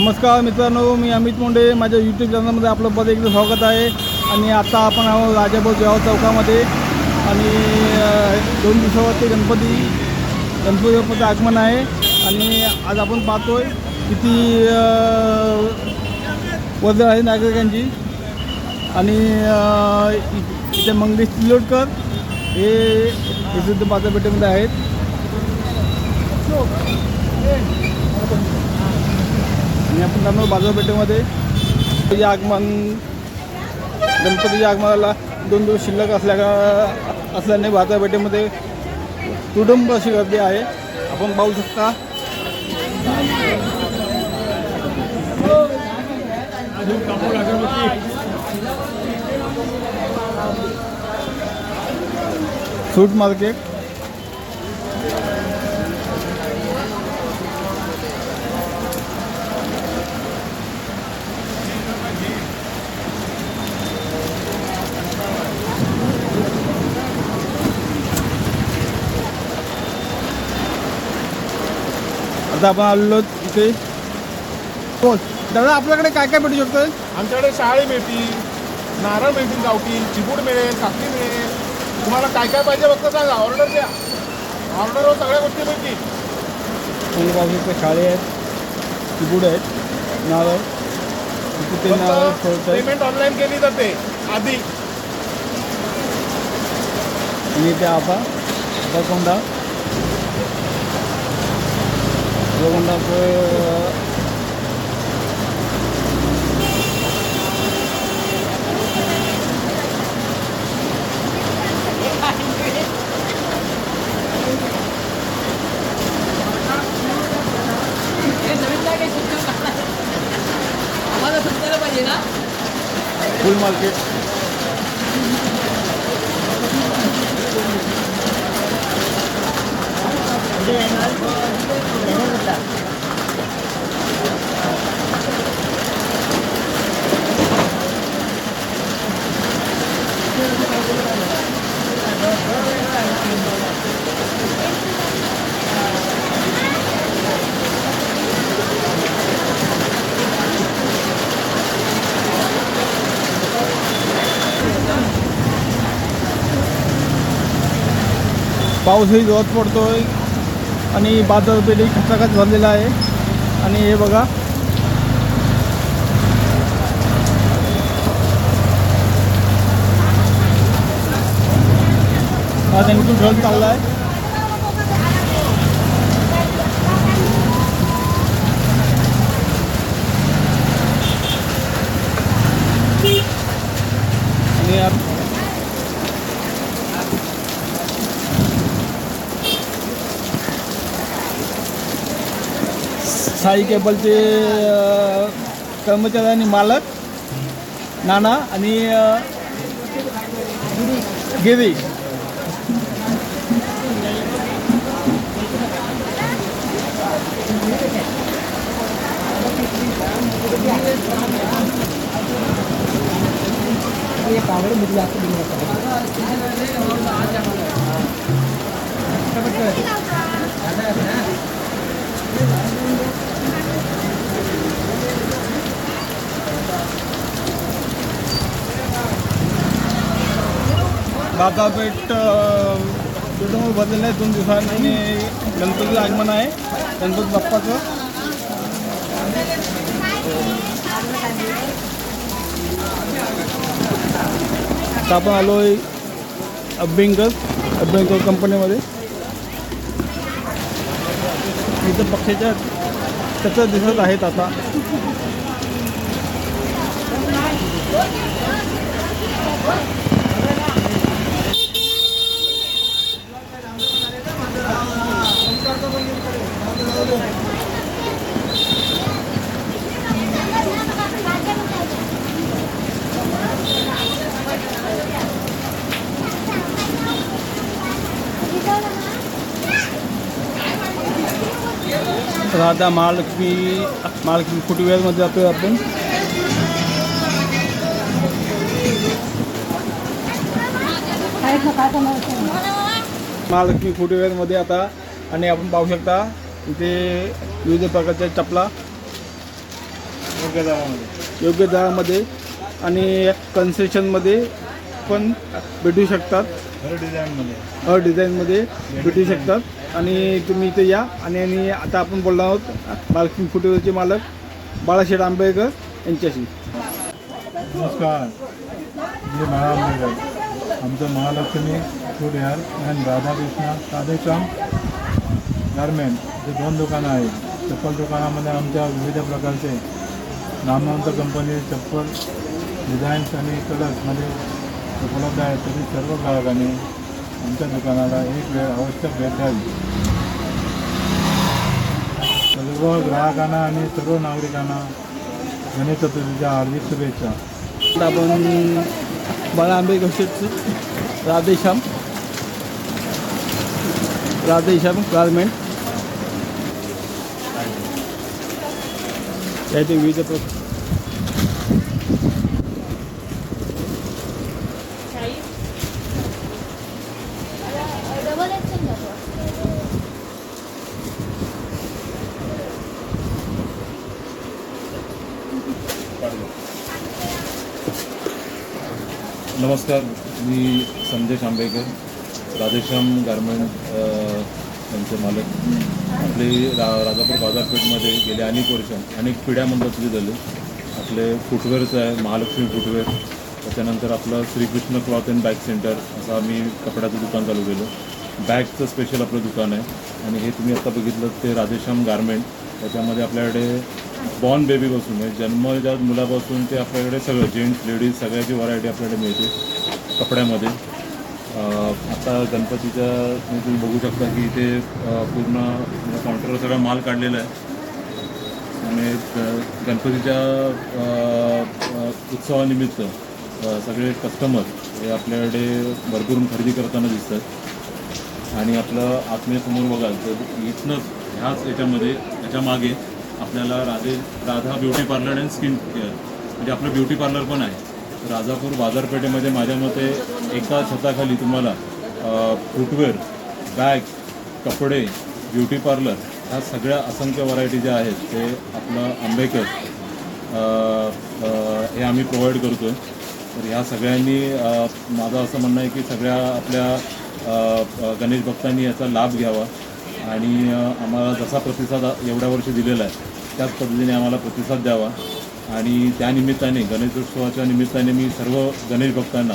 नमस्कार मित्रांनो मी अमित मुंडे. माझ्या यूट्यूब चॅनलमध्ये आपलं पद एकदा स्वागत आहे. आणि आता आपण आहोत राजाभाऊ जेवा चौकामध्ये. आणि दोन दिवसावरती गणपती गणपती बाप्पाचं आगमन आहे. आणि आज आपण पाहतो आहे किती वर्दळ आहे नागरिकांची. आणि इथे मंगेश तिलोडकर हे प्रसिद्ध बाजारपेठेमध्ये आहेत. आणि आपण जाणार बाजारपेठेमध्ये. आगमन गणपतीच्या आगमनाला दोन दिवस शिल्लक असल्या असल्याने बाजारपेठेमध्ये कुटुंब अशी गर्दी आहे. आपण पाहू शकता. Fruit market. आता आपण आलेलो इथे. बोल दादा आपल्याकडे काय काय भेटू शकतं आमच्याकडे शाळे मिळतील नारळ मिळतील गावठी चिपूड मिळेल काकडी मिळेल. तुम्हाला काय काय पाहिजे फक्त सांगा. ऑर्डर द्या. ऑर्डरवर सगळ्या गोष्टी मिळतील. शाळे आहेत किबूड आहेत नारळ इथे ते नारळ पेमेंट ऑनलाईन केली जाते आधी. आणि इथे आपा 들어간다고 Full market. पाऊसही जोरात आहे आणि बाजारपेठही खचाखच झालेला आहे. आणि हे बघा. हा त्यांनी ढग चालला आहे आणि साई केबलचे कर्मचारी आणि मालक नाना आणि अ, गिरी. बाजारपेठ कुटुंब बदलले आहे? दोन दिवसांनी गणपतीचं आगमन आहे. गणपती बाप्पाचं. आता आपण आलो आहे अभ्यंकर अभ्यंकर कंपनीमध्ये. इथं पक्षाच्या त्याचं दिसत आहेत आता. तर आता महालक्ष्मी महालक्ष्मी फुटवेअरमध्ये जातोय आपण. महालक्ष्मी फुटवेअरमध्ये आता आणि आपण पाहू शकता इथे विविध प्रकारच्या चपला योग्य दरामध्ये योग्य दरामध्ये आणि कन्सेशनमध्ये पण भेटू शकतात. हर डिझाईनमध्ये हर डिझाईनमध्ये भेटू शकतात. आणि तुम्ही इथे या. आणि आणि आता आपण बोलणार आहोत बालकिंग फुटेवरचे मालक बाळाशेठ आंबेडकर यांच्याशी. नमस्कार. मी बाळा आंबेडकर. आमचं Mahalakshmi food and Radhakrishna Sadheshyam garment हे दोन दुकानं आहेत चप्पल दुकानामध्ये आमच्या विविध प्रकारचे नामवंत कंपनी चप्पल डिझाईन्स आणि कलर्समध्ये उपलब्ध आहेत. तरी सर्व ग्राहकांनी आमच्या दुकानाला एक वेळ अवश्य भेट द्यावी. सर्व ग्राहकांना आणि सर्व नागरिकांना गणेश चतुर्थीच्या हार्दिक शुभेच्छा. आपण बाळा आंबेडकर शेठचं राधेश्याम. राधेश्याम गारमेंट या इथे विविध प्रकार डबल एक्सेल नको नमस्कार मी संदेश आंबेकर राधेश्याम गारमेंट अ, यांचे मालक. आपले रा राजापूर बाजारपेठमध्ये गेले अनेक वर्ष अनेक पिढ्यामधलं तुझे झाले. आपले फुटवेअरचं आहे महालक्ष्मी फुटवेअर. त्याच्यानंतर आपलं Shrikrishna cloth and bag centre असं आम्ही कपड्याचं दुकान चालू केलं. बॅगचं स्पेशल आपलं दुकान आहे. आणि हे तुम्ही आता बघितलं ते राधेश्याम गारमेंट त्याच्यामध्ये आपल्याकडे बॉर्न बेबीपासून म्हणजे जन्मजात मुलापासून ते आपल्याकडे सगळं जेंट्स लेडीज सगळ्याची व्हरायटी आपल्याकडे मिळते कपड्यामध्ये. आता गणपतीच्या तुम्ही बघू शकता की इथे पूर्ण म्हणजे काउंटरवर सगळा माल काढलेला आहे. आणि गणपतीच्या उत्सवानिमित्त सगळे कस्टमर हे आपल्याकडे भरपूर खरेदी करताना दिसतात. आणि आपलं आत्मीयसमोर बघाल तर इथनंच ह्याच याच्यामध्ये याच्या मागे आपल्याला Radhe Radha beauty parlour and skin care म्हणजे आपलं ब्युटी पार्लर पण आहे. राजापूर बाजारपेठेमध्ये माझ्या मते एका छताखाली तुम्हाला फुटवेअर बॅग कपडे ब्युटी पार्लर ह्या सगळ्या असंख्य व्हरायटी ज्या आहेत ते आपलं आंबेकर हे आम्ही प्रोव्हाइड करतो आहे तर ह्या सगळ्यांनी माझं असं म्हणणं आहे की सगळ्या आपल्या गणेश भक्तांनी याचा लाभ घ्यावा. आणि आम्हाला जसा प्रतिसाद एवढ्या वर्षी दिलेला आहे त्याच पद्धतीने आम्हाला प्रतिसाद द्यावा. आणि त्यानिमित्ताने गणेशोत्सवाच्या निमित्ताने मी सर्व गणेश भक्तांना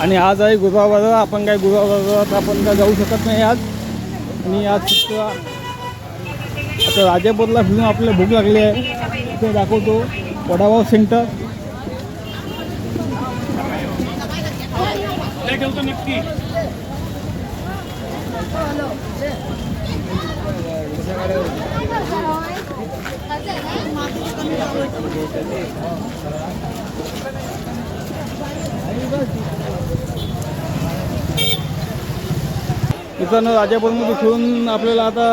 आणि आज आहे गुरुवार बाजार आपण काय गुरुवार बाजारात आपण काय जाऊ शकत नाही आज. आणि आज फक्त आता राजापूरला फिरून आपल्याला भूक लागली आहे. इथे दाखवतो वडापाव सेंटर. इथं राजापूरमध्ये खेळून आपल्याला आता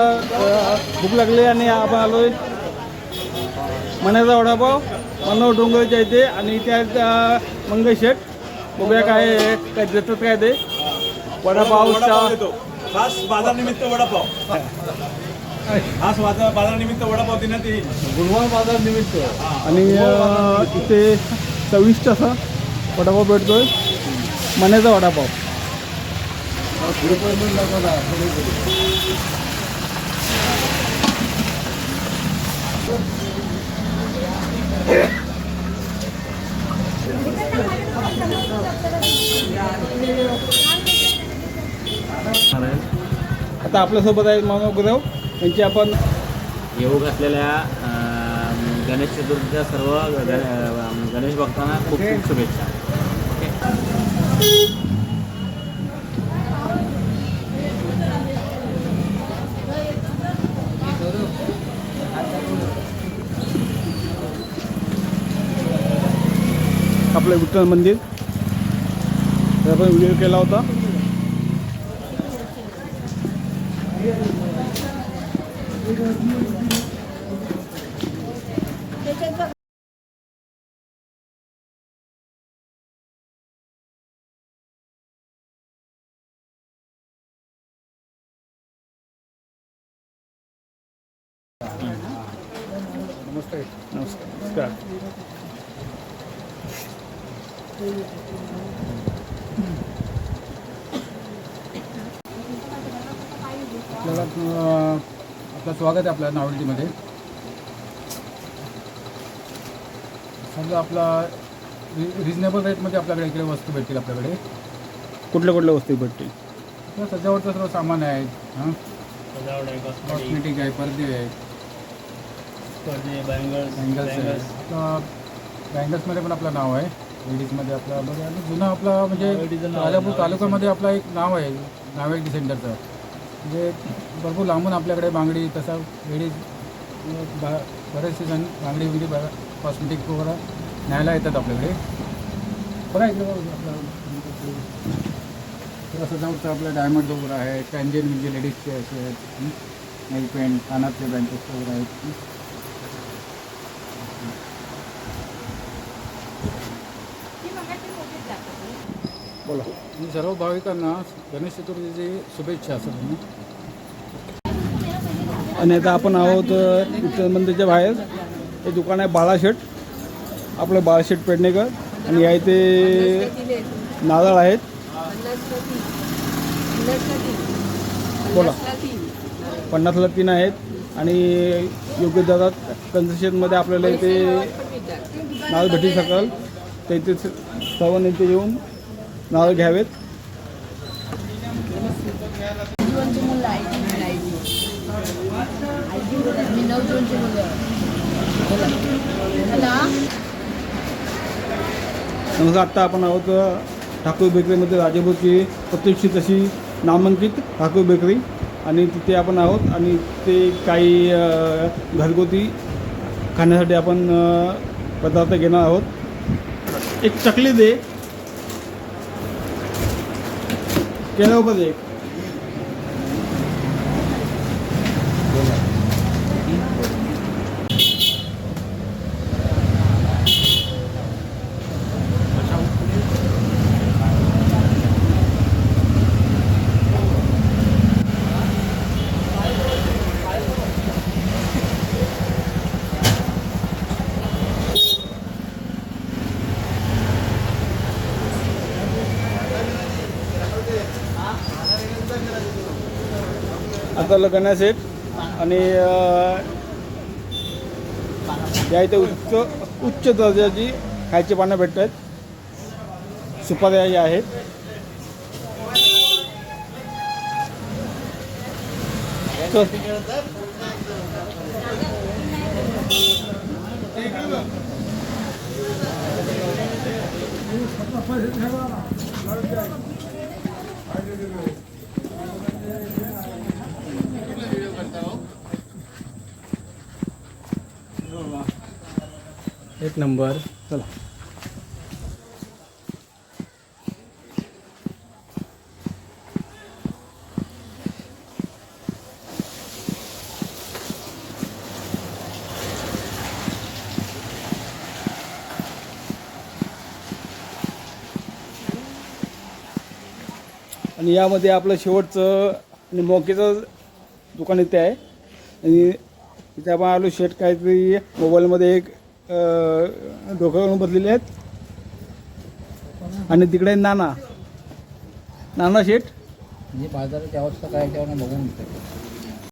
भूक लागली आणि आपण आलो आहे मण्याचा वडापाव मनोहर डोंगरच्या इथे आणि त्या मंगेश शेठ. बघूया काय आहे, काय देतात काय ते. वडापाव चहा देतो. खास बाजार निमित्त वडापाव. खास बाजार बाजार निमित्त वडापाव देण्यात येईल. गुरुवार बाजार निमित्त आणि अ, इथे चविष्ट असा वडापाव भेटतोय. मण्याचा वडापाव. आता आपल्यासोबत आहे मामा गुरव. यांची आपण येऊ असलेल्या गणेश चतुर्थीच्या सर्व गणेश भक्तांना खूप खूप शुभेच्छा. आपलं विठ्ठल मंदिर. तर आपण व्हिडिओ केला होता. नमस्कार. आपल्याला आपलं स्वागत आहे आपल्या नावलटीमध्ये समजा आपला रिजनेबल रेटमध्ये आपल्याकडे इकडे वस्तू भेटतील आपल्याकडे. कुठल्या कुठल्या वस्तू भेटतील? आपलं सजावटचं सर्व सामान आहे. हां? कॉस्मेटिक आहे पडदे आहेत बँगल्स आहे. आपलं बँगल्समध्ये पण आपलं नाव आहे. लेडीजमध्ये आपला बघा आणि जुना आपला म्हणजे राजापूर तालुक्यामध्ये आपला एक नाव आहे नावेल्टी सेंटरचं. म्हणजे भरपूर लांबून आपल्याकडे बांगडी तसा लेडीज बा बरेचसे जण बांगडी वगैरे बघा कॉस्मेटिक वगैरे न्यायला येतात आपल्याकडे. बरं इकडे बघा आपलं तर आपलं डायमंड वगैरे आहे कॅन्जेन म्हणजे लेडीजचे असे आहेत. नेल पेंट कानातले बँकेस वगैरे आहेत बोला आणि सर्व भाविकांना गणेश चतुर्थीची शुभेच्छा असं आणि आता आपण आहोत मंदिरच्या बाहेर. हे दुकान आहे बाळाशेठ. आपलं बाळाशेठ पेडणेकर. आणि या इथे नारळ आहेत. बोला. पन्नासला तीन आहेत. आणि योग्य दरात कन्सेशनमध्ये आपल्याला इथे नारळ भेटू शकाल. तर इथे सर्वांनी इथे येऊन नारळ घ्यावेत. दोनची मुलं मी नऊ दोनची मुलं नमस्कार आत्ता आपण आहोत ठाकूर बेकरीमध्ये राजापूरची प्रतिष्ठित अशी नामांकित ठाकूर बेकरी. आणि तिथे आपण आहोत आणि ते काही घरगुती खाण्यासाठी आपण पदार्थ घेणार आहोत. एक चकली दे. केल्यावर एक. आता लग्न आहेत आणि या इथे उच्च उच्च दर्जाची खायची पानं भेटत आहेत सुपाऱ्या या आहेत. तर एक नंबर. चला. आणि यामध्ये आपलं शेवटचं आणि मोकेचं दुकान इथे आहे. आणि इथे आपण आलो शेट काहीतरी मोबाईलमध्ये एक अं, डोकं आहेत. आणि तिकडे नाना. नाना शेठ. म्हणजे बाजाराची अवस्था काय बघून